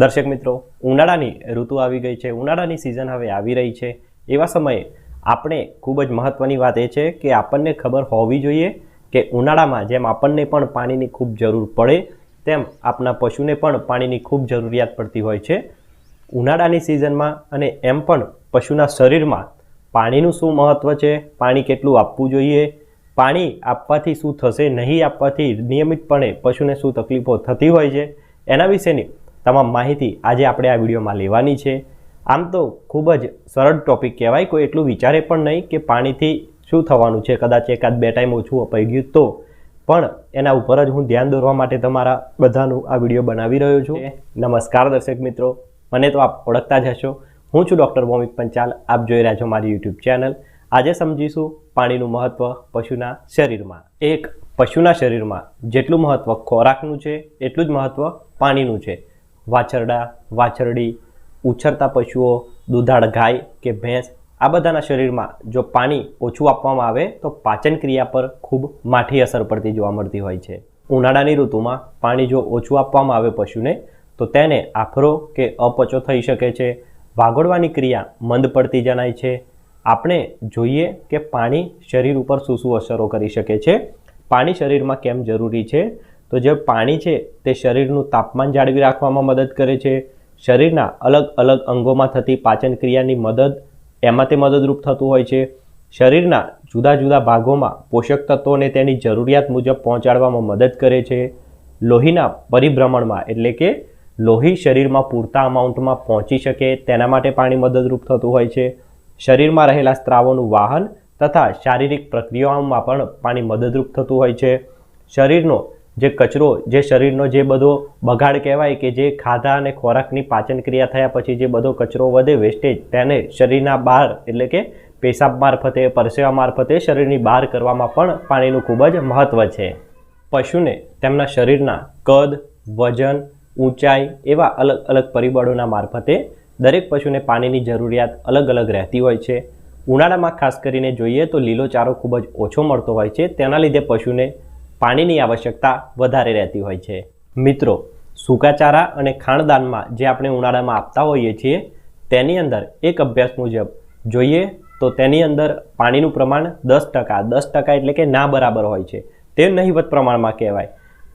દર્શક મિત્રો, ઉનાળાની ઋતુ આવી ગઈ છે. ઉનાળાની સિઝન હવે આવી રહી છે. એવા સમયે આપણે ખૂબ જ મહત્ત્વની વાત એ છે કે આપણને ખબર હોવી જોઈએ કે ઉનાળામાં જેમ આપણને પણ પાણીની ખૂબ જરૂર પડે, તેમ આપણા પશુને પણ પાણીની ખૂબ જરૂરિયાત પડતી હોય છે. ઉનાળાની સિઝનમાં અને એમ પણ પશુના શરીરમાં પાણીનું શું મહત્ત્વ છે? પાણી કેટલું આપવું જોઈએ? પાણી આપવાથી શું થશે? નહીં આપવાથી નિયમિતપણે પશુને શું તકલીફો થતી હોય છે? એના વિશેની તમામ માહિતી આજે આપણે આ વિડીયોમાં લેવાની છે. આમ તો ખૂબ જ સરળ ટોપિક કહેવાય કોઈ એટલું વિચારે પણ નહીં કે પાણીથી શું થવાનું છે. કદાચ એકાદ બે ટાઈમ ઓછું અપાઈ ગયું તો. પણ એના ઉપર જ હું ધ્યાન દોરવા માટે તમારા બધાનું આ વીડિયો બનાવી રહ્યો છું. નમસ્કાર દર્શક મિત્રો. મને તો આપ ઓળખતા જ હશો. હું છું ડૉક્ટર ભૌમિક પંચાલ. આપ જોઈ રહ્યા છો મારી યુટ્યુબ ચેનલ. આજે સમજીશું પાણીનું મહત્ત્વ પશુના શરીરમાં. એક પશુના શરીરમાં જેટલું મહત્ત્વ ખોરાકનું છે એટલું જ મહત્ત્વ પાણીનું છે. વાછરડા, વાછરડી, ઉછરતા પશુઓ, દુધાળ ગાય કે ભેંસ, આ બધાના શરીરમાં જો પાણી ઓછું આપવામાં આવે તો પાચન ક્રિયા પર ખૂબ માઠી અસર પડતી જોવા મળતી હોય છે. ઉનાળાની ઋતુમાં પાણી જો ઓછું આપવામાં આવે પશુને, તો તેને આફરો કે અપચો થઈ શકે છે. વાગોળવાની ક્રિયા મંદ પડતી જણાય છે. આપણે જોઈએ કે પાણી શરીર ઉપર શું શું અસરો કરી શકે છે. પાણી શરીરમાં કેમ જરૂરી છે? તો જે પાણી છે તે શરીરનું તાપમાન જાળવી રાખવામાં મદદ કરે છે. શરીરના અલગ અલગ અંગોમાં થતી પાચન ક્રિયાની મદદ એમાં તે મદદરૂપ થતું હોય છે. શરીરના જુદા જુદા ભાગોમાં પોષક તત્વોને તેની જરૂરિયાત મુજબ પહોંચાડવામાં મદદ કરે છે. લોહીના પરિભ્રમણમાં એટલે કે લોહી શરીરમાં પૂરતા અમાઉન્ટમાં પહોંચી શકે તેના માટે પાણી મદદરૂપ થતું હોય છે. શરીરમાં રહેલા સ્ત્રાવોનું વાહન તથા શારીરિક પ્રક્રિયાઓમાં પણ પાણી મદદરૂપ થતું હોય છે. શરીરનો જે કચરો, જે શરીરનો જે બધો બગાડ કહેવાય કે જે ખાધા અને ખોરાકની પાચન ક્રિયા થયા પછી જે બધો કચરો વધે વેસ્ટેજ તેને શરીરના બહાર એટલે કે પેશાબ મારફતે, પરસેવા મારફતે શરીરની બહાર કરવામાં પણ પાણીનું ખૂબ જ મહત્ત્વ છે. પશુને તેમના શરીરના કદ, વજન, ઊંચાઈ એવા અલગ અલગ પરિબળોના મારફતે દરેક પશુને પાણીની જરૂરિયાત અલગ અલગ રહેતી હોય છે. ઉનાળામાં ખાસ કરીને જોઈએ તો લીલો ચારો ખૂબ જ ઓછો મળતો હોય છે. તેના લીધે પશુને પાણીની આવશ્યકતા વધારે રહેતી હોય છે. મિત્રો સૂકાચારા અને ખાણદાનમાં જે આપણે ઉનાળામાં આપતા હોઈએ છીએ, તેની અંદર એક અભ્યાસ મુજબ જોઈએ તો તેની અંદર પાણીનું પ્રમાણ દસ ટકા દસ ટકા એટલે કે ના બરાબર હોય છે. તે નહિવત પ્રમાણમાં કહેવાય.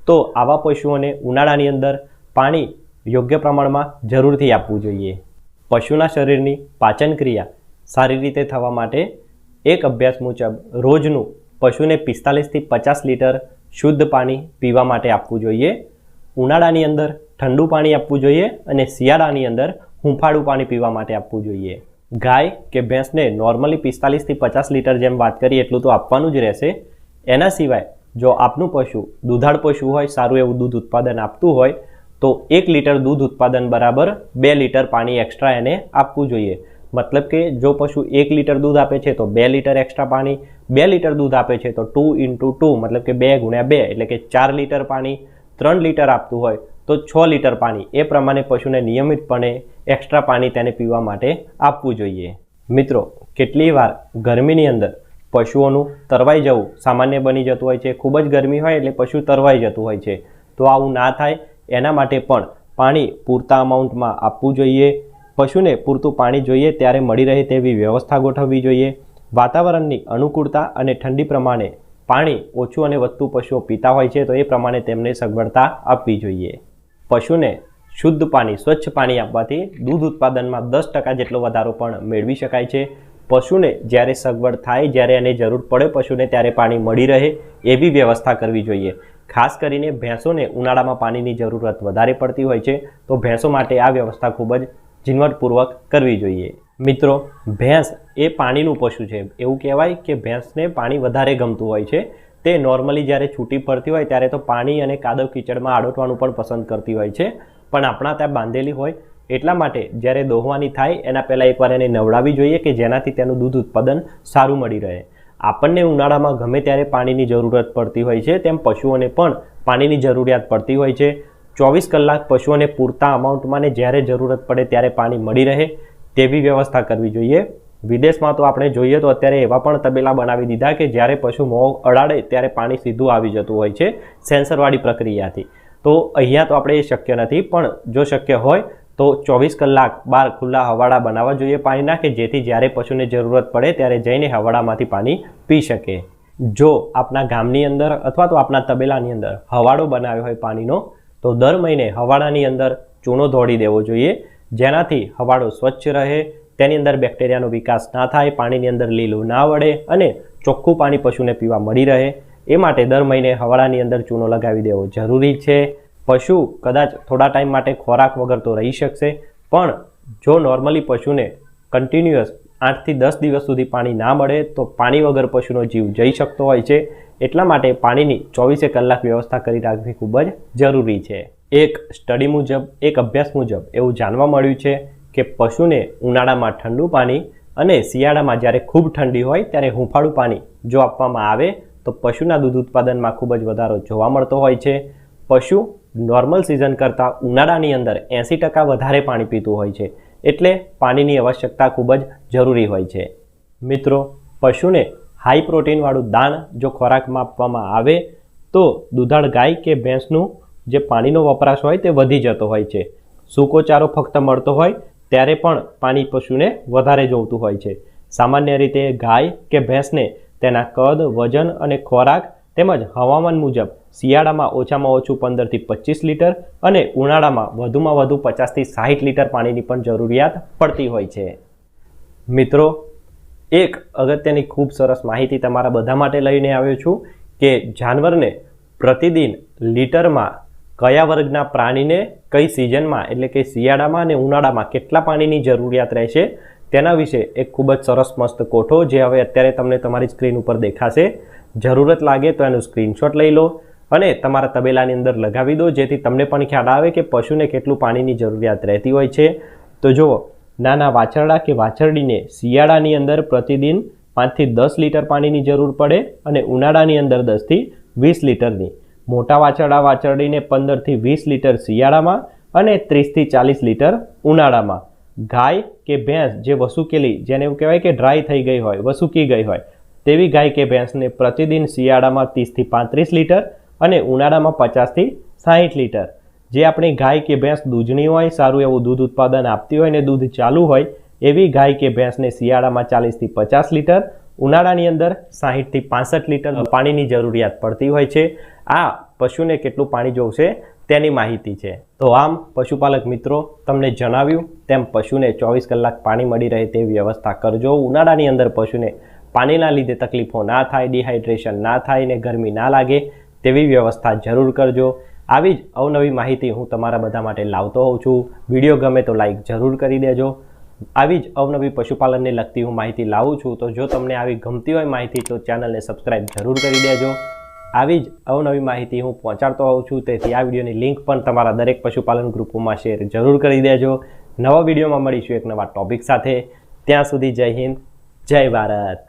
તો આવા પશુઓને ઉનાળાની અંદર પાણી યોગ્ય પ્રમાણમાં જરૂરથી આપવું જોઈએ. પશુના શરીરની પાચન ક્રિયા સારી રીતે થવા માટે એક અભ્યાસ મુજબ રોજનું પશુને પિસ્તાલીસથી પચાસ લીટર શુદ્ધ પાણી પીવા માટે આપવું જોઈએ. ઉનાળાની અંદર ઠંડુ પાણી આપવું જોઈએ અને શિયાળાની અંદર હુંફાળું પાણી પીવા માટે આપવું જોઈએ. ગાય કે ભેંસને નોર્મલી પિસ્તાલીસથી પચાસ લીટર જેમ વાત કરીએ એટલું તો આપવાનું જ રહેશે. એના સિવાય જો આપનું પશુ દુધાળ પશુ હોય, સારું એવું દૂધ ઉત્પાદન આપતું હોય, તો એક લીટર દૂધ ઉત્પાદન બરાબર બે લીટર પાણી એક્સ્ટ્રા એને આપવું જોઈએ. મતલબ કે જો પશુ એક લીટર દૂધ આપે છે તો બે લીટર એક્સ્ટ્રા પાણી, બે લીટર દૂધ આપે છે તો ટુ ઇન્ટુ ટુ મતલબ કે બે ગુણ્યા બે, એટલે કે ચાર લીટર પાણી ત્રણ લીટર આપતું હોય તો છ લીટર પાણી. એ પ્રમાણે પશુને નિયમિતપણે એક્સ્ટ્રા પાણી તેને પીવા માટે આપવું જોઈએ. મિત્રો, કેટલી વાર ગરમીની અંદર પશુઓનું તરવાઈ જવું સામાન્ય બની જતું હોય છે. ખૂબ જ ગરમી હોય એટલે પશુ તરવાઈ જતું હોય છે. તો આવું ના થાય. એના માટે પણ પાણી પૂરતા અમાઉન્ટમાં આપવું જોઈએ. પશુને પૂરતું પાણી જોઈએ ત્યારે મળી રહે તેવી વ્યવસ્થા ગોઠવવી જોઈએ. વાતાવરણની અનુકૂળતા અને ઠંડી પ્રમાણે પાણી ઓછું અને વધતું પશુઓ પીતા હોય છે તો એ પ્રમાણે તેમને સગવડતા આપવી જોઈએ. પશુને શુદ્ધ પાણી, સ્વચ્છ પાણી આપવાથી દૂધ ઉત્પાદનમાં દસ ટકા જેટલો વધારો પણ મેળવી શકાય છે. પશુને જ્યારે સગવડ થાય, જ્યારે એને જરૂર પડે પશુને ત્યારે પાણી મળી રહે એવી વ્યવસ્થા કરવી જોઈએ. ખાસ કરીને ભેંસોને ઉનાળામાં પાણીની જરૂરત વધારે પડતી હોય છે તો ભેંસો માટે આ વ્યવસ્થા ખૂબ જ ઝીણવટપૂર્વક કરવી જોઈએ. મિત્રો, ભેંસ એ પાણીનું પશુ છે. એવું કહેવાય કે ભેંસને પાણી વધારે ગમતું હોય છે. તે નોર્મલી જ્યારે છૂટી પડતી હોય ત્યારે તો પાણી અને કાદવ કીચડમાં આડોટવાનું પણ પસંદ કરતી હોય છે. પણ આપણા ત્યાં બાંધેલી હોય એટલા માટે જ્યારે દોહવાની થાય, એના પહેલાં એકવાર એને નવડાવવી જોઈએ કે જેનાથી તેનું દૂધ ઉત્પાદન સારું મળી રહે. આપણને ઉનાળામાં ગમે ત્યારે પાણીની જરૂરત પડતી હોય છે, તેમ પશુઓને પણ પાણીની જરૂરિયાત પડતી હોય છે. ચોવીસ કલાક પશુઓને પૂરતા અમાઉન્ટમાં ને જ્યારે જરૂરત પડે ત્યારે પાણી મળી રહે તેવી વ્યવસ્થા કરવી જોઈએ. વિદેશમાં તો આપણે જોઈએ તો અત્યારે એવા પણ તબેલા બનાવી દીધા કે જ્યારે પશુ મોં અડાડે ત્યારે પાણી સીધું આવી જતું હોય છે સેન્સરવાળી પ્રક્રિયાથી. તો અહીંયા તો આપણે એ શક્ય નથી, પણ જો શક્ય હોય તો ચોવીસ કલાક બહાર ખુલ્લા હવાડા બનાવવા જોઈએ પાણીના કે જેથી જ્યારે પશુને જરૂરત પડે ત્યારે જઈને હવાડામાંથી પાણી પી શકે. જો આપણા ગામની અંદર અથવા તો આપણા તબેલાની અંદર હવાડો બનાવ્યો હોય પાણીનો તો દર મહિને હવાડાની અંદર ચૂનો દોડી દેવો જોઈએ. જેનાથી હવાડો સ્વચ્છ રહે, તેની અંદર બેક્ટેરિયાનો વિકાસ ના થાય, પાણીની અંદર લીલું ના વળે અને ચોખ્ખું પાણી પશુને પીવા મળી રહે. એ માટે દર મહિને હવાડાની અંદર ચૂનો લગાવી દેવો જરૂરી છે. પશુ કદાચ થોડા ટાઈમ માટે ખોરાક વગર તો રહી શકશે, પણ જો નોર્મલી પશુને કન્ટિન્યુઅસ આઠથી દસ દિવસ સુધી પાણી ના મળે તો પાણી વગર પશુનો જીવ જઈ શકતો હોય છે. એટલા માટે પાણીની ચોવીસે કલાક વ્યવસ્થા કરી રાખવી ખૂબ જ જરૂરી છે. એક સ્ટડી મુજબ, એક અભ્યાસ મુજબ એવું જાણવા મળ્યું છે કે પશુને ઉનાળામાં ઠંડુ પાણી અને શિયાળામાં જ્યારે ખૂબ ઠંડી હોય ત્યારે હુંફાળું પાણી જો આપવામાં આવે તો પશુના દૂધ ઉત્પાદનમાં ખૂબ જ વધારો જોવા મળતો હોય છે. પશુ નોર્મલ સિઝન કરતાં ઉનાળાની અંદર એંસી ટકા વધારે પાણી પીતું હોય છે. એટલે પાણીની આવશ્યકતા ખૂબ જ જરૂરી હોય છે. મિત્રો, પશુને હાઈ પ્રોટીનવાળું દાણ જો ખોરાકમાં આપવામાં આવે, તો દૂધાળ ગાય કે ભેંસનું જે પાણીનો વપરાશ હોય તે વધી જતો હોય છે. સૂકો ચારો ફક્ત મળતો હોય, ત્યારે પણ પાણી પશુને વધારે જોઈતું હોય છે. સામાન્ય રીતે ગાય કે ભેંસને તેના કદ, વજન અને ખોરાક તેમજ હવામાન મુજબ શિયાળામાં ઓછામાં ઓછું પંદરથી પચીસ લીટર અને ઉનાળામાં વધુમાં વધુ પચાસથી સાહીઠ લીટર પાણીની પણ જરૂરિયાત પડતી હોય છે. મિત્રો, એક અગત્યની ખૂબ સરસ માહિતી તમારા બધા માટે લઈને આવ્યો છું કે જાનવરને પ્રતિદિન લીટરમાં કયા વર્ગના પ્રાણીને કઈ સિઝનમાં એટલે કે શિયાળામાં અને ઉનાળામાં કેટલા પાણીની જરૂરિયાત રહેશે તેના વિશે એક ખૂબ જ સરસ મસ્ત કોઠો જે હવે અત્યારે તમને તમારી સ્ક્રીન ઉપર દેખાશે. જરૂરત લાગે તો એનું સ્ક્રીનશોટ લઈ લો અને તમારા તબેલાની અંદર લગાવી દો, જેથી તમને પણ ખ્યાલ આવે કે પશુને કેટલું પાણીની જરૂરિયાત રહેતી હોય છે. તો જુઓ, નાના વાછરડા કે વાછરડીને શિયાળાની અંદર પ્રતિદિન પાંચથી દસ લીટર પાણીની જરૂર પડે અને ઉનાળાની અંદર દસથી વીસ લીટરની. મોટા વાછરડા વાછરડીને પંદરથી વીસ લીટર શિયાળામાં અને ત્રીસથી ચાલીસ લીટર ઉનાળામાં. ગાય કે ભેંસ જે વસુકેલી, જેને એવું કહેવાય કે ડ્રાય થઈ ગઈ હોય, વસુકી ગઈ હોય, તેવી ગાય કે ભેંસને પ્રતિદિન શિયાળામાં ત્રીસથી પાંત્રીસ લીટર અને ઉનાળામાં પચાસથી સાહીઠ લીટર. જે આપણી ગાય કે ભેંસ દૂધની હોય, સારું એવું દૂધ ઉત્પાદન આપતી હોય ને દૂધ ચાલુ હોય, એવી ગાય કે ભેંસને શિયાળામાં ચાલીસથી પચાસ લીટર, ઉનાળાની અંદર સાહીઠથી પાસઠ લીટર પાણીની જરૂરિયાત પડતી હોય છે. આ પશુને કેટલું પાણી જોઈશે તેની માહિતી છે. તો આમ, પશુપાલક મિત્રો, તમને જણાવ્યું તેમ પશુને ચોવીસ કલાક પાણી મળી રહે તેવી વ્યવસ્થા કરજો. ઉનાળાની અંદર પશુને પાણીના લીધે તકલીફો ના થાય, ડિહાઇડ્રેશન ના થાય ને ગરમી ના લાગે તેવી વ્યવસ્થા જરૂર કરજો. આવી જ અવનવી માહિતી હું તમારા બધા માટે લાવતો હોઉં છું. વીડિયો ગમે તો લાઈક જરૂર કરી દેજો. આવી જ અવનવી પશુપાલનને લગતી હું માહિતી લાવું છું. તો જો તમને આવી ગમતી હોય માહિતી, તો ચેનલને સબસ્ક્રાઈબ જરૂર કરી દેજો. આવી જ અવનવી માહિતી હું પહોંચાડતો હોઉં છું. તેથી આ વિડીયોની લિંક પણ તમારા દરેક પશુપાલન ગ્રુપોમાં શેર જરૂર કરી દેજો. નવા વિડીયોમાં મળીશું એક નવા ટોપિક સાથે. ત્યાં સુધી જય હિન્દ, જય ભારત.